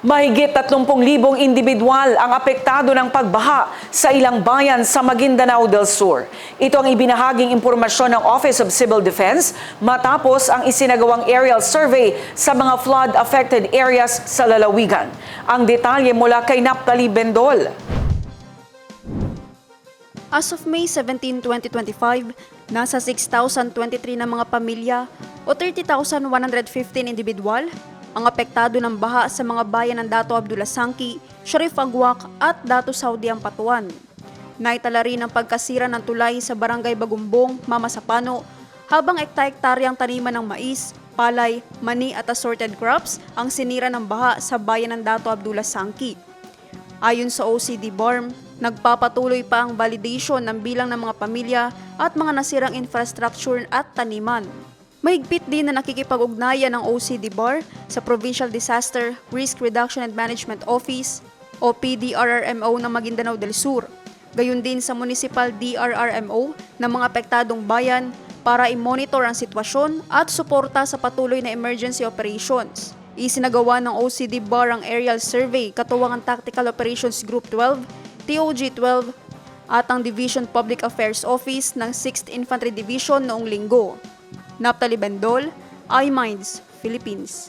Mahigit 30,000 individual ang apektado ng pagbaha sa ilang bayan sa Maguindanao del Sur. Ito ang ibinahaging impormasyon ng Office of Civil Defense matapos ang isinagawang aerial survey sa mga flood-affected areas sa lalawigan. Ang detalye mula kay Naptali Bendol. As of May 17, 2025, nasa 6,023 na mga pamilya o 30,115 individual ang apektado ng baha sa mga bayan ng Dato Abdullah Sangki, Sharif Agwak at Dato Saudi Ampatuan. Naitala rin ang pagkasira ng tulay sa Barangay Bagumbong, Mama Sapano, habang ekta-ektaryang taniman ng mais, palay, mani at assorted crops ang sinira ng baha sa bayan ng Dato Abdullah Sangki. Ayon sa OCD BORM, nagpapatuloy pa ang validation ng bilang ng mga pamilya at mga nasirang infrastructure at taniman. Mahigpit din na nakikipag-ugnayan ng OCD BOR sa Provincial Disaster Risk Reduction and Management Office o PDRRMO ng Maguindanao del Sur. Gayon din sa Municipal DRRMO ng mga apektadong bayan para i-monitor ang sitwasyon at suporta sa patuloy na emergency operations. Isinagawa ng OCD BAR ang aerial survey katuwang ang Tactical Operations Group 12, TOG 12, at ang Division Public Affairs Office ng 6th Infantry Division noong linggo. Naptali Bendol, iMinds, Philippines.